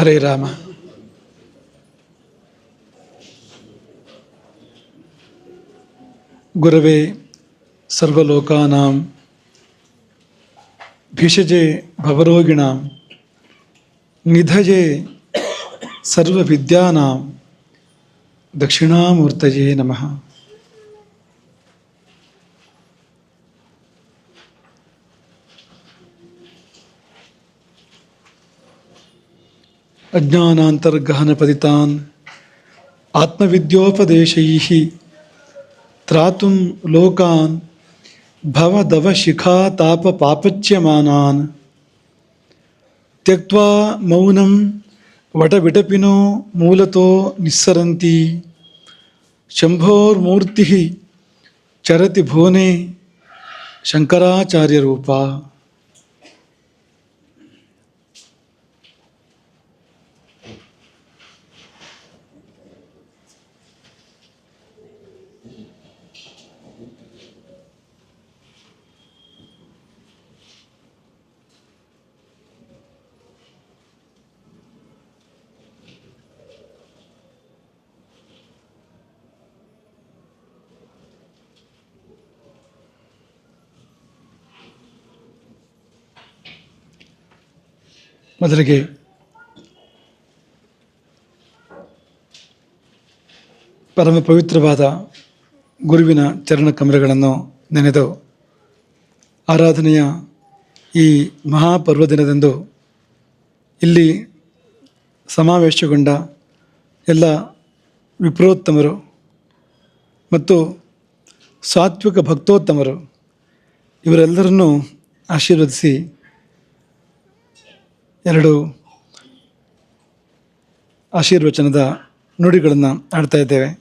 हरे रामा गुरवे सर्वलोकानां भिषजे भवरोगिणां निधये सर्वविद्यानां दक्षिणामूर्तये नमः अज्ञानान्तर्गहनपतितान् आत्मविद्योपदेशैः त्रातुं लोकान् भवदवशिखातापपापच्यमानान्। त्यक्त्वा मौनं वटविटपिनो मूलतो निस्सरन्ति शम्भोर्मूर्तिः चरति भुवने शङ्कराचार्यरूपा। ಮೊದಲಿಗೆ ಪರಮ ಪವಿತ್ರವಾದ ಗುರುವಿನ ಚರಣ ಕಮಲಗಳನ್ನು ನೆನೆದು ಆರಾಧನೆಯ ಈ ಮಹಾಪರ್ವ ದಿನದಂದು ಇಲ್ಲಿ ಸಮಾವೇಶಗೊಂಡ ಎಲ್ಲ ವಿಪ್ರೋತ್ತಮರು ಮತ್ತು ಸಾತ್ವಿಕ ಭಕ್ತೋತ್ತಮರು ಇವರೆಲ್ಲರನ್ನೂ ಆಶೀರ್ವದಿಸಿ ಎರಡು ಆಶೀರ್ವಚನದ ನುಡಿಗಳನ್ನು ಆಡ್ತಾ ಇದ್ದೇವೆ.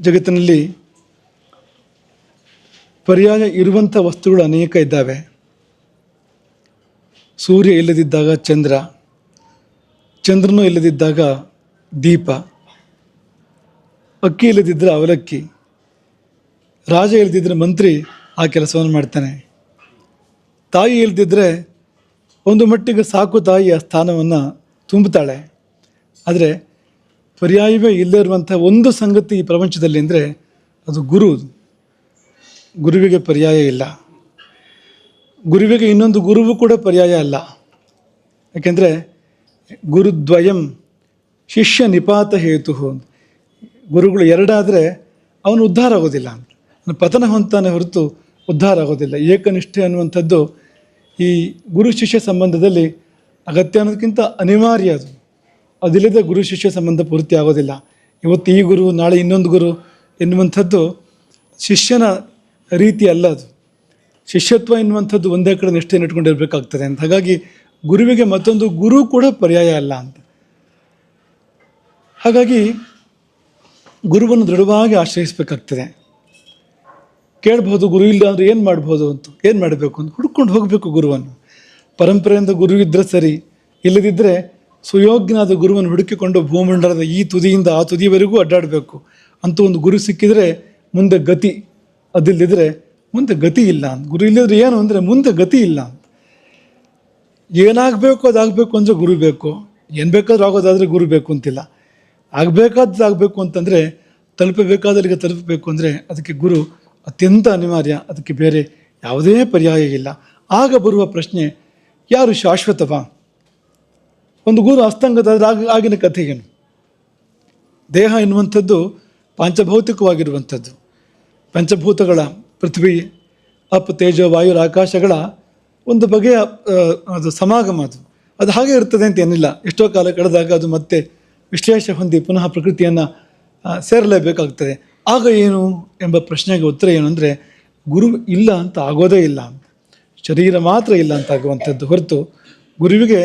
ಜಗತ್ತಿನಲ್ಲಿ ಪರ್ಯಾಯ ಇರುವಂಥ ವಸ್ತುಗಳು ಅನೇಕ ಇದ್ದಾವೆ. ಸೂರ್ಯ ಇಲ್ಲದಿದ್ದಾಗ ಚಂದ್ರ, ಚಂದ್ರನು ಇಲ್ಲದಿದ್ದಾಗ ದೀಪ, ಅಕ್ಕಿ ಇಲ್ಲದಿದ್ದರೆ ಅವಲಕ್ಕಿ, ರಾಜ ಇಲ್ಲದಿದ್ದರೆ ಮಂತ್ರಿ ಆ ಕೆಲಸವನ್ನು ಮಾಡ್ತಾನೆ. ತಾಯಿ ಇಲ್ಲದಿದ್ದರೆ ಒಂದು ಮಟ್ಟಿಗೆ ಸಾಕು ತಾಯಿಯ ಸ್ಥಾನವನ್ನು ತುಂಬುತ್ತಾಳೆ. ಆದರೆ ಪರ್ಯಾಯವೇ ಇಲ್ಲದೇ ಇರುವಂಥ ಒಂದು ಸಂಗತಿ ಈ ಪ್ರಪಂಚದಲ್ಲಿ ಅಂದರೆ ಅದು ಗುರು. ಗುರುವಿಗೆ ಪರ್ಯಾಯ ಇಲ್ಲ. ಗುರುವಿಗೆ ಇನ್ನೊಂದು ಗುರುವು ಕೂಡ ಪರ್ಯಾಯ ಅಲ್ಲ. ಯಾಕೆಂದರೆ ಗುರುದ್ವಯಂ ಶಿಷ್ಯ ನಿಪಾತ ಹೇತು. ಗುರುಗಳು ಎರಡಾದರೆ ಅವನು ಉದ್ಧಾರ ಆಗೋದಿಲ್ಲ. ಪತನ ಹೊಂತಾನೆ ಹೊರತು ಉದ್ಧಾರ ಆಗೋದಿಲ್ಲ. ಏಕನಿಷ್ಠೆ ಅನ್ನುವಂಥದ್ದು ಈ ಗುರು ಶಿಷ್ಯ ಸಂಬಂಧದಲ್ಲಿ ಅಗತ್ಯ ಅನ್ನೋದಕ್ಕಿಂತ ಅನಿವಾರ್ಯ ಅದು. ಅದಿಲ್ಲದೆ ಗುರು ಶಿಷ್ಯ ಸಂಬಂಧ ಪೂರ್ತಿ ಆಗೋದಿಲ್ಲ. ಇವತ್ತು ಈ ಗುರು, ನಾಳೆ ಇನ್ನೊಂದು ಗುರು ಎನ್ನುವಂಥದ್ದು ಶಿಷ್ಯನ ರೀತಿ ಅಲ್ಲ ಅದು. ಶಿಷ್ಯತ್ವ ಎನ್ನುವಂಥದ್ದು ಒಂದೇ ಕಡೆ ನಿಷ್ಠೆಯನ್ನು ಇಟ್ಕೊಂಡಿರ್ಬೇಕಾಗ್ತದೆ ಅಂತ. ಹಾಗಾಗಿ ಗುರುವಿಗೆ ಮತ್ತೊಂದು ಗುರು ಕೂಡ ಪರ್ಯಾಯ ಅಲ್ಲ ಅಂತ. ಹಾಗಾಗಿ ಗುರುವನ್ನು ದೃಢವಾಗಿ ಆಶ್ರಯಿಸಬೇಕಾಗ್ತದೆ. ಕೇಳ್ಬೋದು ಗುರು ಇಲ್ಲ ಅಂದರೆ ಏನು ಮಾಡ್ಬೋದು ಅಂತ. ಏನು ಮಾಡಬೇಕು ಅಂತ. ಹುಡ್ಕೊಂಡು ಹೋಗಬೇಕು ಗುರುವನ್ನು. ಪರಂಪರೆಯಿಂದ ಗುರು ಇದ್ದರೆ ಸರಿ. ಇಲ್ಲದಿದ್ದರೆ ಸುಯೋಗ್ಯನಾದ ಗುರುವನ್ನು ಹುಡುಕಿಕೊಂಡು ಭೂಮಂಡಲದ ಈ ತುದಿಯಿಂದ ಆ ತುದಿಯವರೆಗೂ ಅಡ್ಡಾಡಬೇಕು. ಅಂತ ಒಂದು ಗುರು ಸಿಕ್ಕಿದರೆ ಮುಂದೆ ಗತಿ. ಅದಿಲ್ಲದಿದ್ದರೆ ಮುಂದೆ ಗತಿ ಇಲ್ಲ ಅಂತ. ಗುರು ಇಲ್ಲದ್ರೆ ಏನು ಅಂದರೆ ಮುಂದೆ ಗತಿ ಇಲ್ಲ ಅಂತ. ಏನಾಗಬೇಕು ಅದಾಗಬೇಕು ಅಂದರೆ ಗುರು ಬೇಕು. ಏನು ಬೇಕಾದ್ರೂ ಆಗೋದಾದರೆ ಗುರು ಬೇಕು ಅಂತಿಲ್ಲ. ಆಗಬೇಕಾದ್ದು ಆಗಬೇಕು ಅಂತಂದರೆ ತಲುಪಬೇಕಾದಲ್ಲಿಗೆ ತಲುಪಬೇಕು ಅಂದರೆ ಅದಕ್ಕೆ ಗುರು ಅತ್ಯಂತ ಅನಿವಾರ್ಯ. ಅದಕ್ಕೆ ಬೇರೆ ಯಾವುದೇ ಪರ್ಯಾಯ ಇಲ್ಲ. ಆಗ ಬರುವ ಪ್ರಶ್ನೆ, ಯಾರು ಶಾಶ್ವತವ? ಒಂದು ಗುರು ಅಸ್ತಂಗದ ಆಗ ಆಗಿನ ಕಥೆಗೇನು ದೇಹ ಎನ್ನುವಂಥದ್ದು ಪಾಂಚಭೌತಿಕವಾಗಿರುವಂಥದ್ದು. ಪಂಚಭೂತಗಳ ಪೃಥ್ವಿ, ಅಪ್ ತೇಜ ವಾಯು ಆಕಾಶಗಳ ಒಂದು ಬಗೆಯ ಅದು ಸಮಾಗಮ ಅದು. ಅದು ಹಾಗೆ ಇರ್ತದೆ ಅಂತ ಏನಿಲ್ಲ. ಎಷ್ಟೋ ಕಾಲ ಕಳೆದಾಗ ಅದು ಮತ್ತೆ ವಿಶ್ಲೇಷ ಹೊಂದಿ ಪುನಃ ಪ್ರಕೃತಿಯನ್ನು ಸೇರಲೇಬೇಕಾಗ್ತದೆ. ಆಗ ಏನು ಎಂಬ ಪ್ರಶ್ನೆಗೆ ಉತ್ತರ ಏನು ಅಂದರೆ, ಗುರು ಇಲ್ಲ ಅಂತ ಆಗೋದೇ ಇಲ್ಲ ಅಂತ. ಶರೀರ ಮಾತ್ರ ಇಲ್ಲ ಅಂತ ಆಗುವಂಥದ್ದು ಹೊರತು ಗುರುವಿಗೆ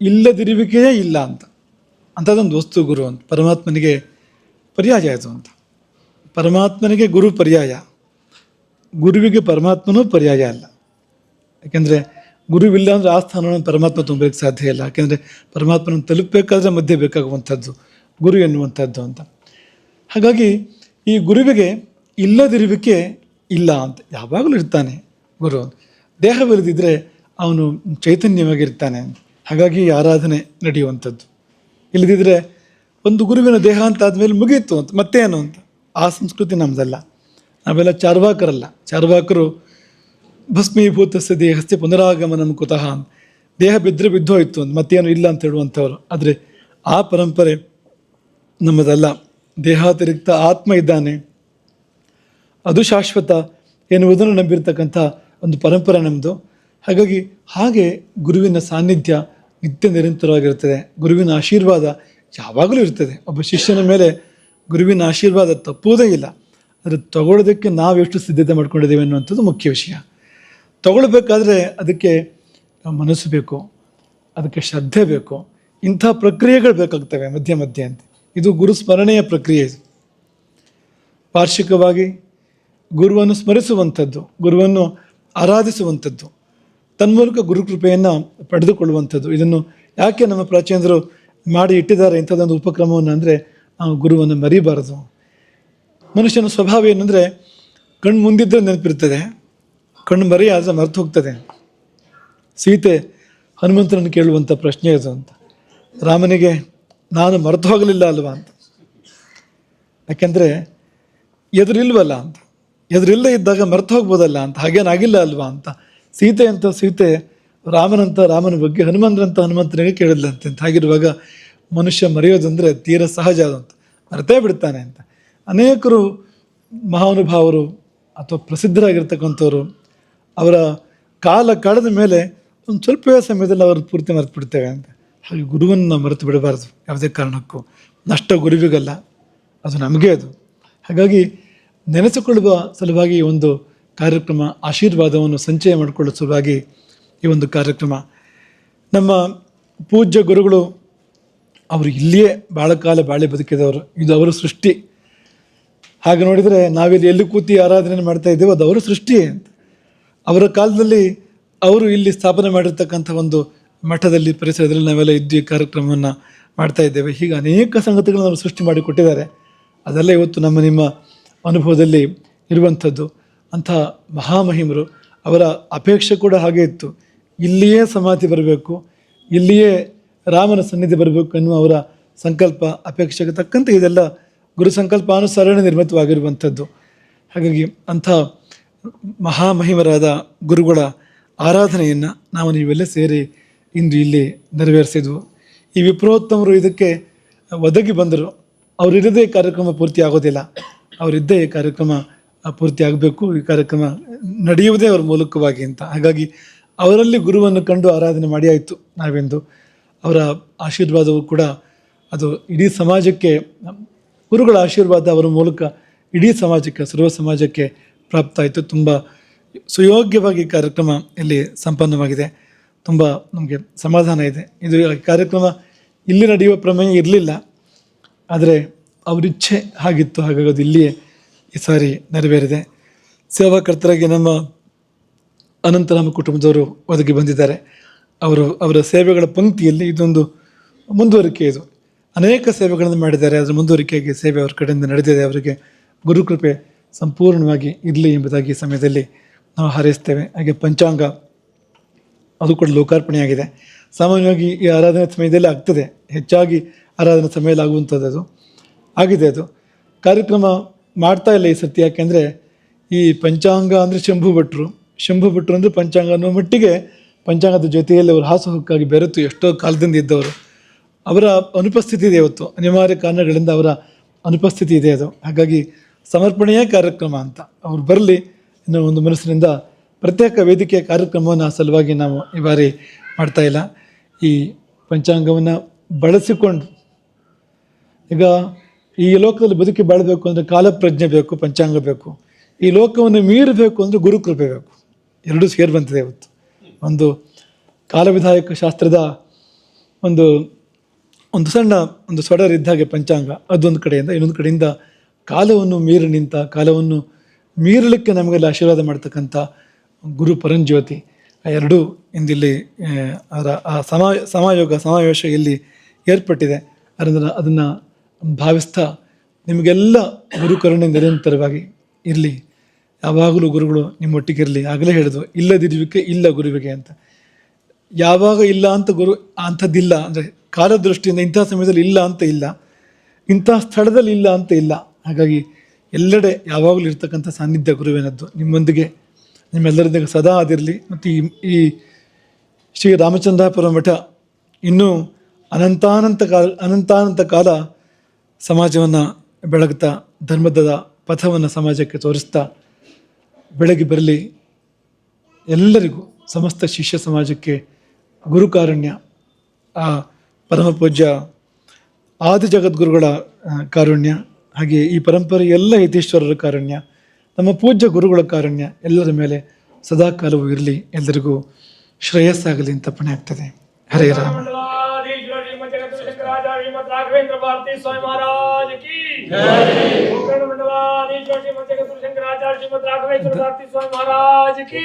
ಇಲ್ಲದಿರುವಿಕೆಯೇ ಇಲ್ಲ ಅಂತ. ಅಂಥದ್ದೊಂದು ವಸ್ತು ಗುರು ಅಂತ. ಪರಮಾತ್ಮನಿಗೆ ಪರ್ಯಾಯ ಅದು ಅಂತ. ಪರಮಾತ್ಮನಿಗೆ ಗುರು ಪರ್ಯಾಯ. ಗುರುವಿಗೆ ಪರಮಾತ್ಮನೂ ಪರ್ಯಾಯ ಅಲ್ಲ. ಯಾಕೆಂದರೆ ಗುರುವಿಲ್ಲ ಅಂದರೆ ಆ ಸ್ಥಾನವನ್ನು ಪರಮಾತ್ಮ ತುಂಬಲಿಕ್ಕೆ ಸಾಧ್ಯ ಇಲ್ಲ. ಯಾಕೆಂದರೆ ಪರಮಾತ್ಮನ ತಲುಪಬೇಕಾದ್ರೆ ಮಧ್ಯೆ ಬೇಕಾಗುವಂಥದ್ದು ಗುರು ಎನ್ನುವಂಥದ್ದು ಅಂತ. ಹಾಗಾಗಿ ಈ ಗುರುವಿಗೆ ಇಲ್ಲದಿರುವಿಕೆ ಇಲ್ಲ ಅಂತ ಯಾವಾಗಲೂ ಇರ್ತಾನೆ ಗುರು. ದೇಹವಿಲ್ಲದಿದ್ದರೆ ಅವನು ಚೈತನ್ಯವಾಗಿರ್ತಾನೆ. ಹಾಗಾಗಿ ಆರಾಧನೆ ನಡೆಯುವಂಥದ್ದು. ಇಲ್ಲದಿದ್ದರೆ ಒಂದು ಗುರುವಿನ ದೇಹ ಅಂತ ಆದಮೇಲೆ ಮುಗಿಯಿತು ಅಂತ ಮತ್ತೇನು ಅಂತ? ಆ ಸಂಸ್ಕೃತಿ ನಮ್ಮದಲ್ಲ ನಾವೆಲ್ಲ ಚಾರ್ವಾಕರಲ್ಲ. ಚಾರ್ವಾಕರು ಭಸ್ಮೀಭೂತಸ್ಯ ದೇಹಸ್ಥೆ ಪುನರಾಗಮನಂ ಕುತಃ ದೇಹ ಬಿದ್ದರೆ ಬಿದ್ದು ಹೋಯ್ತು ಅಂತ ಮತ್ತೇನು ಇಲ್ಲ ಅಂತ ಹೇಳುವಂಥವ್ರು. ಆದರೆ ಆ ಪರಂಪರೆ ನಮ್ಮದಲ್ಲ. ದೇಹಾತಿರಿಕ್ತ ಆತ್ಮ ಇದ್ದಾನೆ. ಅದು ಶಾಶ್ವತ ಎನ್ನುವುದನ್ನು ನಂಬಿರ್ತಕ್ಕಂಥ ಒಂದು ಪರಂಪರೆ ನಮ್ಮದು ಹಾಗಾಗಿ ಹಾಗೆ ಗುರುವಿನ ಸಾನ್ನಿಧ್ಯ ನಿತ್ಯ ನಿರಂತರವಾಗಿರ್ತದೆ ಗುರುವಿನ ಆಶೀರ್ವಾದ ಯಾವಾಗಲೂ ಇರ್ತದೆ ಒಬ್ಬ ಶಿಷ್ಯನ ಮೇಲೆ ಗುರುವಿನ ಆಶೀರ್ವಾದ ತಪ್ಪುವುದೇ ಇಲ್ಲ. ಆದರೆ ತಗೊಳ್ಳೋದಕ್ಕೆ ಎಷ್ಟು ಸಿದ್ಧತೆ ಮಾಡ್ಕೊಂಡಿದ್ದೇವೆ ಅನ್ನುವಂಥದ್ದು ಮುಖ್ಯ ವಿಷಯ. ತಗೊಳ್ಬೇಕಾದ್ರೆ ಅದಕ್ಕೆ ಮನಸ್ಸು ಬೇಕು, ಅದಕ್ಕೆ ಶ್ರದ್ಧೆ ಬೇಕು, ಇಂಥ ಪ್ರಕ್ರಿಯೆಗಳು ಬೇಕಾಗ್ತವೆ ಮಧ್ಯೆ ಮಧ್ಯೆ ಅಂತ ಇದು ಗುರು ಸ್ಮರಣೆಯ ಪ್ರಕ್ರಿಯೆ. ವಾರ್ಷಿಕವಾಗಿ ಗುರುವನ್ನು ಸ್ಮರಿಸುವಂಥದ್ದು, ಗುರುವನ್ನು ಆರಾಧಿಸುವಂಥದ್ದು ತನ್ಮೂಲಕ ಗುರುಕೃಪೆಯನ್ನು ಪಡೆದುಕೊಳ್ಳುವಂಥದ್ದು. ಇದನ್ನು ಯಾಕೆ ನಮ್ಮ ಪ್ರಾಚೀನರು ಮಾಡಿ ಇಟ್ಟಿದ್ದಾರೆ ಇಂಥದ್ದೊಂದು ಉಪಕ್ರಮವನ್ನು ಅಂದರೆ ನಾವು ಗುರುವನ್ನು ಮರಿಬಾರದು. ಮನುಷ್ಯನ ಸ್ವಭಾವ ಏನಂದರೆ, ಕಣ್ಣು ಮುಂದಿದ್ದರೆ ನೆನಪಿರ್ತದೆ ಕಣ್ಣು ಮರಿ ಆದರೆ ಮರೆತು ಹೋಗ್ತದೆ. ಸೀತೆ ಹನುಮಂತನನ್ನು ಕೇಳುವಂಥ ಪ್ರಶ್ನೆ ಇದು ಅಂತ. ರಾಮನಿಗೆ ನಾನು ಮರೆತು ಹೋಗಲಿಲ್ಲ ಅಲ್ವಾ ಅಂತ. ಯಾಕೆಂದರೆ ಎದುರಿಲ್ವಲ್ಲ ಅಂತ. ಎದುರಿಲ್ಲದೆ ಇದ್ದಾಗ ಮರೆತು ಹೋಗ್ಬೋದಲ್ಲ ಅಂತ. ಹಾಗೇನಾಗಿಲ್ಲ ಅಲ್ವಾ ಅಂತ. ಸೀತೆ ಅಂತ ಸೀತೆ ರಾಮನಂತ ರಾಮನ ಬಗ್ಗೆ ಹನುಮಂತರಂತ ಹನುಮಂತನಿಗೆ ಕೇಳಿದ್ಲಂತೆ ಅಂತ. ಹಾಗಿರುವಾಗ ಮನುಷ್ಯ ಮರೆಯೋದಂದರೆ ತೀರ ಸಹಜ ಅದಂತ ಮರೆತೇ ಬಿಡ್ತಾನೆ ಅಂತ. ಅನೇಕರು ಮಹಾನುಭಾವರು ಅಥವಾ ಪ್ರಸಿದ್ಧರಾಗಿರ್ತಕ್ಕಂಥವ್ರು ಅವರ ಕಾಲ ಕಳೆದ ಮೇಲೆ ಒಂದು ಸ್ವಲ್ಪ ಸಮಯದಲ್ಲಿ ಅವರು ಪೂರ್ತಿ ಮರೆತು ಬಿಡ್ತೇವೆ ಅಂತ. ಹಾಗೆ ಗುರುವನ್ನು ಮರೆತು ಬಿಡಬಾರ್ದು. ಯಾವುದೇ ಕಾರಣಕ್ಕೂ. ನಷ್ಟ ಗುರುವಿಗಲ್ಲ ಅದು ನಮಗೆ ಅದು. ಹಾಗಾಗಿ ನೆನೆಸಿಕೊಳ್ಳುವ ಸಲುವಾಗಿ ಒಂದು ಕಾರ್ಯಕ್ರಮ, ಆಶೀರ್ವಾದವನ್ನು ಸಂಚಯ ಮಾಡಿಕೊಳ್ಳುವ ಸಲುವಾಗಿ ಈ ಒಂದು ಕಾರ್ಯಕ್ರಮ. ನಮ್ಮ ಪೂಜ್ಯ ಗುರುಗಳು, ಅವರು ಇಲ್ಲಿಯೇ ಭಾಳ ಕಾಲ ಬಾಳೆ ಬದುಕಿದವರು. ಇದು ಅವರ ಸೃಷ್ಟಿ. ಹಾಗೆ ನೋಡಿದರೆ ನಾವಿಲ್ಲಿ ಎಲ್ಲಿ ಕೂತಿ ಆರಾಧನೆ ಮಾಡ್ತಾ ಇದ್ದೇವೆ ಅದು ಅವರ ಸೃಷ್ಟಿ ಅಂತ. ಅವರ ಕಾಲದಲ್ಲಿ ಅವರು ಇಲ್ಲಿ ಸ್ಥಾಪನೆ ಮಾಡಿರ್ತಕ್ಕಂಥ ಒಂದು ಮಠದಲ್ಲಿ ಪರಿಸರದಲ್ಲಿ ನಾವೆಲ್ಲ ಇದ್ದು ಕಾರ್ಯಕ್ರಮವನ್ನು ಮಾಡ್ತಾ ಇದ್ದೇವೆ. ಹೀಗೆ ಅನೇಕ ಸಂಗತಿಗಳನ್ನು ಅವರು ಸೃಷ್ಟಿ ಮಾಡಿ ಕೊಟ್ಟಿದ್ದಾರೆ. ಅದೆಲ್ಲ ಇವತ್ತು ನಮ್ಮ ನಿಮ್ಮ ಅನುಭವದಲ್ಲಿ ಇರುವಂಥದ್ದು. ಅಂಥ ಮಹಾಮಹಿಮರು ಅವರ ಅಪೇಕ್ಷೆ ಕೂಡ ಹಾಗೆ ಇತ್ತು. ಇಲ್ಲಿಯೇ ಸಮಾಧಿ ಬರಬೇಕು, ಇಲ್ಲಿಯೇ ರಾಮನ ಸನ್ನಿಧಿ ಬರಬೇಕು ಎನ್ನುವ ಅವರ ಸಂಕಲ್ಪ, ಅಪೇಕ್ಷೆಗೆ ತಕ್ಕಂತೆ ಇದೆಲ್ಲ ಗುರು ಸಂಕಲ್ಪಾನುಸರಣೆ ನಿರ್ಮಿತವಾಗಿರುವಂಥದ್ದು. ಹಾಗಾಗಿ ಅಂಥ ಮಹಾಮಹಿಮರಾದ ಗುರುಗಳ ಆರಾಧನೆಯನ್ನು ನಾವು ನೀವೆಲ್ಲ ಸೇರಿ ಇಂದು ಇಲ್ಲಿ ನೆರವೇರಿಸಿದ್ವು. ಈ ವಿಪ್ರೋತ್ತಮರು ಇದಕ್ಕೆ ಒದಗಿ ಬಂದರು. ಅವರಿಲ್ಲದೆ ಈ ಕಾರ್ಯಕ್ರಮ ಪೂರ್ತಿ ಆಗೋದಿಲ್ಲ. ಅವರಿದ್ದೇ ಈ ಕಾರ್ಯಕ್ರಮ ಪೂರ್ತಿ ಆಗಬೇಕು. ಈ ಕಾರ್ಯಕ್ರಮ ನಡೆಯುವುದೇ ಅವರ ಮೂಲಕವಾಗಿ ಅಂತ. ಹಾಗಾಗಿ ಅವರಲ್ಲಿ ಗುರುವನ್ನು ಕಂಡು ಆರಾಧನೆ ಮಾಡಿ ಆಯಿತು ನಾವೆಂದು. ಅವರ ಆಶೀರ್ವಾದವು ಕೂಡ ಅದು ಇಡೀ ಸಮಾಜಕ್ಕೆ, ಗುರುಗಳ ಆಶೀರ್ವಾದ ಅವರ ಮೂಲಕ ಇಡೀ ಸಮಾಜಕ್ಕೆ, ಸರ್ವ ಸಮಾಜಕ್ಕೆ ಪ್ರಾಪ್ತ ಆಯಿತು ತುಂಬ ಸುಯೋಗ್ಯವಾಗಿ ಕಾರ್ಯಕ್ರಮ ಇಲ್ಲಿ ಸಂಪನ್ನವಾಗಿದೆ. ತುಂಬ ನಮಗೆ ಸಮಾಧಾನ ಇದೆ. ಇದು ಕಾರ್ಯಕ್ರಮ ಇಲ್ಲಿ ನಡೆಯುವ ಪ್ರಮೇಯ ಇರಲಿಲ್ಲ. ಆದರೆ ಅವರಿಚ್ಛೆ ಹಾಗಿತ್ತು. ಹಾಗಾಗಿ ಅದು ಇಲ್ಲಿಯೇ ಈ ಸಾರಿ ನೆರವೇರಿದೆ. ಸೇವಾಕರ್ತರಾಗಿ ನಮ್ಮ ಅನಂತರಾಮ ಕುಟುಂಬದವರು ಒದಗಿ ಬಂದಿದ್ದಾರೆ. ಅವರು ಅವರ ಸೇವೆಗಳ ಪಂಕ್ತಿಯಲ್ಲಿ ಇದೊಂದು ಮುಂದುವರಿಕೆ ಇದು. ಅನೇಕ ಸೇವೆಗಳನ್ನು ಮಾಡಿದ್ದಾರೆ. ಅದರ ಮುಂದುವರಿಕೆಯಾಗಿ ಸೇವೆ ಅವರ ಕಡೆಯಿಂದ ನಡೆದಿದೆ. ಅವರಿಗೆ ಗುರುಕೃಪೆ ಸಂಪೂರ್ಣವಾಗಿ ಇರಲಿ ಎಂಬುದಾಗಿ ಸಮಯದಲ್ಲಿ ನಾವು ಹಾರೈಸ್ತೇವೆ. ಹಾಗೆ ಪಂಚಾಂಗ ಅದು ಕೂಡ ಲೋಕಾರ್ಪಣೆಯಾಗಿದೆ. ಸಾಮಾನ್ಯವಾಗಿ ಈ ಆರಾಧನೆ ಸಮಯದಲ್ಲಿ ಆಗ್ತದೆ. ಹೆಚ್ಚಾಗಿ ಆರಾಧನೆ ಸಮಯದಲ್ಲಿ ಆಗುವಂಥದ್ದು ಅದು. ಆಗಿದೆ ಅದು. ಕಾರ್ಯಕ್ರಮ ಮಾಡ್ತಾ ಇಲ್ಲ ಈ ಸತಿ ಯಾಕೆಂದರೆ ಈ ಪಂಚಾಂಗ ಅಂದರೆ ಶಂಭು ಭಟ್ರು. ಶಂಭು ಭಟ್ರು ಅಂದರೆ ಪಂಚಾಂಗ ಅನ್ನೋ ಮಟ್ಟಿಗೆ ಪಂಚಾಂಗದ ಜೊತೆಯಲ್ಲಿ ಅವರು ಹಾಸುಹೊಕ್ಕಾಗಿ ಬೆರೆತು ಎಷ್ಟೋ ಕಾಲದಿಂದ ಇದ್ದವರು. ಅವರ ಅನುಪಸ್ಥಿತಿ ಇದೆ ಇವತ್ತು. ಅನಿವಾರ್ಯ ಕಾರಣಗಳಿಂದ ಅವರ ಅನುಪಸ್ಥಿತಿ ಇದೆ ಅದು. ಹಾಗಾಗಿ ಸಮರ್ಪಣೆಯೇ ಕಾರ್ಯಕ್ರಮ ಅಂತ. ಅವ್ರು ಬರಲಿ ಇನ್ನೊಂದು ಒಂದು ಮನಸ್ಸಿನಿಂದ ಪ್ರತ್ಯೇಕ ವೇದಿಕೆಯ ಕಾರ್ಯಕ್ರಮವನ್ನು ಸಲುವಾಗಿ ನಾವು ಈ ಬಾರಿ ಮಾಡ್ತಾ ಇಲ್ಲ. ಈ ಪಂಚಾಂಗವನ್ನು ಬಳಸಿಕೊಂಡು ಈಗ ಈ ಲೋಕದಲ್ಲಿ ಬದುಕಿ ಬಾಳಬೇಕು ಅಂದರೆ ಕಾಲಪ್ರಜ್ಞೆ ಬೇಕು, ಪಂಚಾಂಗ ಬೇಕು. ಈ ಲೋಕವನ್ನು ಮೀರಬೇಕು ಅಂದರೆ ಗುರುಕೃಪೆ ಬೇಕು. ಎರಡೂ ಸೇರಿ ಬಂತಿದೆ ಇವತ್ತು. ಒಂದು ಕಾಲವಿಧಾಯಕ ಶಾಸ್ತ್ರದ ಒಂದು ಒಂದು ಸಣ್ಣ ಒಂದು ಸೊಡರ್ ಇದ್ದಾಗೆ ಪಂಚಾಂಗ. ಅದೊಂದು ಕಡೆಯಿಂದ ಇನ್ನೊಂದು ಕಡೆಯಿಂದ ಕಾಲವನ್ನು ಮೀರಿ ನಿಂತ, ಕಾಲವನ್ನು ಮೀರಲಿಕ್ಕೆ ನಮಗೆಲ್ಲ ಆಶೀರ್ವಾದ ಮಾಡ್ತಕ್ಕಂಥ ಗುರು ಪರಂಜ್ಯೋತಿ, ಆ ಎರಡೂ ಇಂದಿಲ್ಲಿ ಅದರ ಆ ಸಮಾ, ಸಮಾಯೋಗ, ಸಮಾವೇಶ ಇಲ್ಲಿ ಏರ್ಪಟ್ಟಿದೆ. ಅದನ್ನು ಅದನ್ನು ಭಾವಿಸ್ತಾ ನಿಮಗೆಲ್ಲ ಗುರುಕರುಣೆ ನಿರಂತರವಾಗಿ ಇರಲಿ. ಯಾವಾಗಲೂ ಗುರುಗಳು ನಿಮ್ಮೊಟ್ಟಿಗಿರಲಿ. ಆಗಲೇ ಹೇಳಿದ್ವು ಇಲ್ಲದಿರುವಿಕೆ ಇಲ್ಲ ಗುರುವಿಗೆ ಅಂತ. ಯಾವಾಗ ಇಲ್ಲ ಅಂತ ಗುರು ಅಂಥದ್ದಿಲ್ಲ. ಅಂದರೆ ಕಾಲದೃಷ್ಟಿಯಿಂದ ಇಂಥ ಸಮಯದಲ್ಲಿ ಇಲ್ಲ ಅಂತ ಇಲ್ಲ. ಇಂಥ ಸ್ಥಳದಲ್ಲಿ ಇಲ್ಲ ಅಂತ ಇಲ್ಲ. ಹಾಗಾಗಿ ಎಲ್ಲೆಡೆ ಯಾವಾಗಲೂ ಇರ್ತಕ್ಕಂಥ ಸಾನ್ನಿಧ್ಯ ಗುರುವಿನದ್ದು ನಿಮ್ಮೊಂದಿಗೆ ನಿಮ್ಮೆಲ್ಲರೊಂದಿಗೆ ಸದಾ ಅದಿರಲಿ ಮತ್ತು ಈ ಈ ಶ್ರೀ ರಾಮಚಂದ್ರಾಪುರ ಮಠ ಇನ್ನೂ ಅನಂತಾನಂತ ಕಾಲ ಅನಂತಾನಂತ ಕಾಲ ಸಮಾಜವನ್ನು ಬೆಳಗ್ತಾ, ಧರ್ಮದ ಪಥವನ್ನು ಸಮಾಜಕ್ಕೆ ತೋರಿಸ್ತಾ, ಬೆಳಗ್ಗೆ ಬರಲಿ. ಎಲ್ಲರಿಗೂ ಸಮಸ್ತ ಶಿಷ್ಯ ಸಮಾಜಕ್ಕೆ ಗುರುಕಾರುಣ್ಯ. ಆ ಪರಮ ಪೂಜ್ಯ ಆದಿ ಜಗದ್ಗುರುಗಳ ಕಾರುಣ್ಯ. ಹಾಗೆ ಈ ಪರಂಪರೆ ಎಲ್ಲ ಯತೀಶ್ವರರ ಕಾರುಣ್ಯ. ನಮ್ಮ ಪೂಜ್ಯ ಗುರುಗಳ ಕಾರಣ್ಯ ಎಲ್ಲರ ಮೇಲೆ ಸದಾ ಕಾಲವು ಇರಲಿ ಎಲ್ಲರಿಗೂ ಶ್ರೇಯಸ್ಸಾಗಲಿ ಅಂತ ಪಣೆ ಆಗ್ತದೆ. ಹರೇ ರಾಮ. ರಾಘವೇಂದ್ರ ಭಾರತಿ ಸ್ವಾಮಿ ಮಹಾರಾಜ್ ಕಿ ಜಯ ಮಂಡಲಾಧೀಶ್ವರ ಶ್ರೀಮತ್ ಜಗತ್ ಶಂಕರಾಚಾರ್ಯ ರಾಘವೇಂದ್ರ ಭಾರತಿ ಸ್ವಾಮಿ ಮಹಾರಾಜ್ ಕಿ